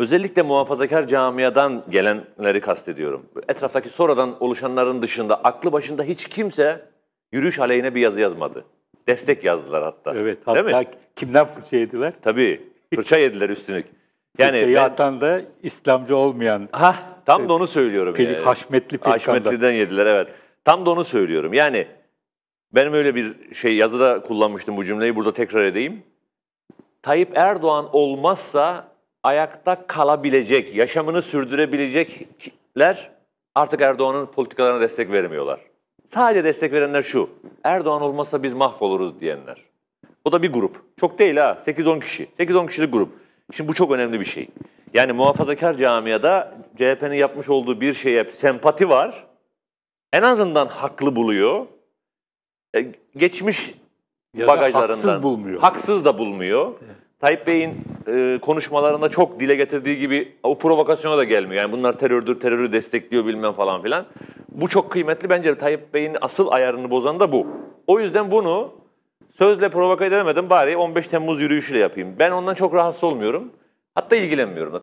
Özellikle muhafazakar camiadan gelenleri kastediyorum. Etraftaki sonradan oluşanların dışında aklı başında hiç kimse yürüyüş aleyhine bir yazı yazmadı. Destek yazdılar hatta. Evet. Değil mi? Hatta kimden fırça yediler? Tabii. Fırça yediler üstünlük. Yani Fırçayı ben, atan da İslamcı olmayan Hah, tam da onu söylüyorum. Peli- yani. Haşmetli Filkan'dan. Haşmetli'den yediler evet. Tam da onu söylüyorum. Yani benim öyle bir şey yazıda kullanmıştım bu cümleyi burada tekrar edeyim. Tayyip Erdoğan olmazsa ayakta kalabilecek, yaşamını sürdürebilecekler artık Erdoğan'ın politikalarına destek vermiyorlar. Sadece destek verenler şu. Erdoğan olmazsa biz mahvoluruz diyenler. O da bir grup. Çok değil ha. 8-10 kişi. 8-10 kişilik grup. Şimdi bu çok önemli bir şey. Yani muhafazakar camiada CHP'nin yapmış olduğu bir şeye sempati var. En azından haklı buluyor. E, geçmiş Ya da bagajlarından. haksız bulmuyor. Haksız da bulmuyor. Tayyip Bey'in e, konuşmalarında çok dile getirdiği gibi o provokasyona da gelmiyor. Yani bunlar terördür, terörü destekliyor bilmem falan filan. Bu çok kıymetli. Bence Tayyip Bey'in asıl ayarını bozan da bu. O yüzden bunu sözle provoke edemedim bari 15 Temmuz yürüyüşüyle yapayım. Ben ondan çok rahatsız olmuyorum. Hatta ilgilenmiyorum da.